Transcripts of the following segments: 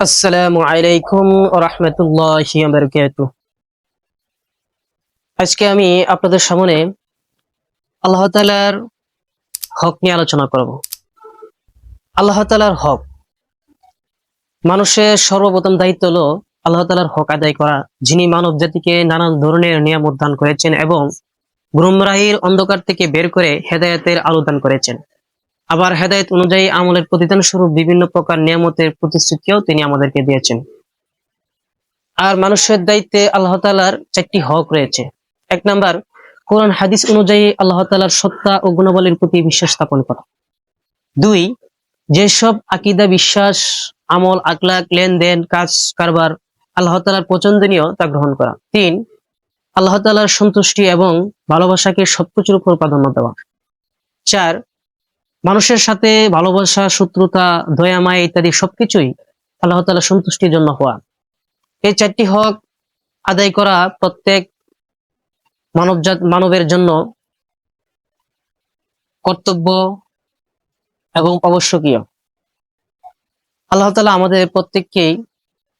আসসালামু আলাইকুম রহমতুল্লাহি আজকে আমি আপনাদের সামনে আল্লাহ তাআলার হক নিয়ে আলোচনা করব। আল্লাহ তাআলার হক, মানুষের সর্বপ্রথম দায়িত্ব হলো আল্লাহ তাআলার হক আদায় করা। যিনি মানব জাতিকে নানান ধরনের নিয়ামত দান করেছেন এবং গুমরাহির অন্ধকার থেকে বের করে হেদায়েতের আলো দান করেছেন। আবার হেদায়ত অনুযায়ী আমলের প্রতিদান স্বরূপ বিভিন্ন প্রকার নিয়ামতের প্রতিশ্রুতিও তিনি আমাদেরকে দিয়েছেন। আর মানুষের দায়িত্বে আল্লাহ তালার চারটি হক রয়েছে। এক নাম্বার, কোরআন, হাদিস অনুযায়ী আল্লাহ তালার সত্তা ও গুণাবলীর প্রতি বিশ্বাস স্থাপন করা। দুই, যেসব আকিদা বিশ্বাস, আমল আকলাক লেনদেন, কাজ, কারবার আল্লাহ তালার পছন্দনীয় তা গ্রহণ করা। তিন, আল্লাহ তালার সন্তুষ্টি এবং ভালোবাসাকে সবকিছুর উপর প্রাধান্য দেওয়া। চার মানুষের সাথে ভালোবাসা, শত্রুতা, দয়া, মায়া ইত্যাদি সবকিছুই আল্লাহ তালা সন্তুষ্টির জন্য হওয়া। এই চারটি হক আদায় করা প্রত্যেক মানবজাত, মানবের জন্য কর্তব্য এবং আবশ্যকীয়। আল্লাহ তালা আমাদের প্রত্যেককেই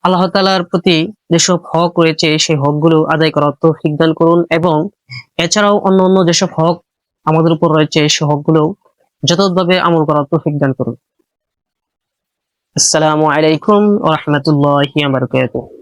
আল্লাহ তালার প্রতি যেসব হক রয়েছে, সেই হকগুলো আদায় করার তৌফিক দান করুন এবং এছাড়াও অন্য অন্য যেসব হক আমাদের উপর রয়েছে, সেই হকগুলো যথাযথভাবে আমল করার তৌফিক দান করুন আসসালামু আলাইকুম ওয়া রাহমাতুল্লাহি ওয়া বারাকাতুহু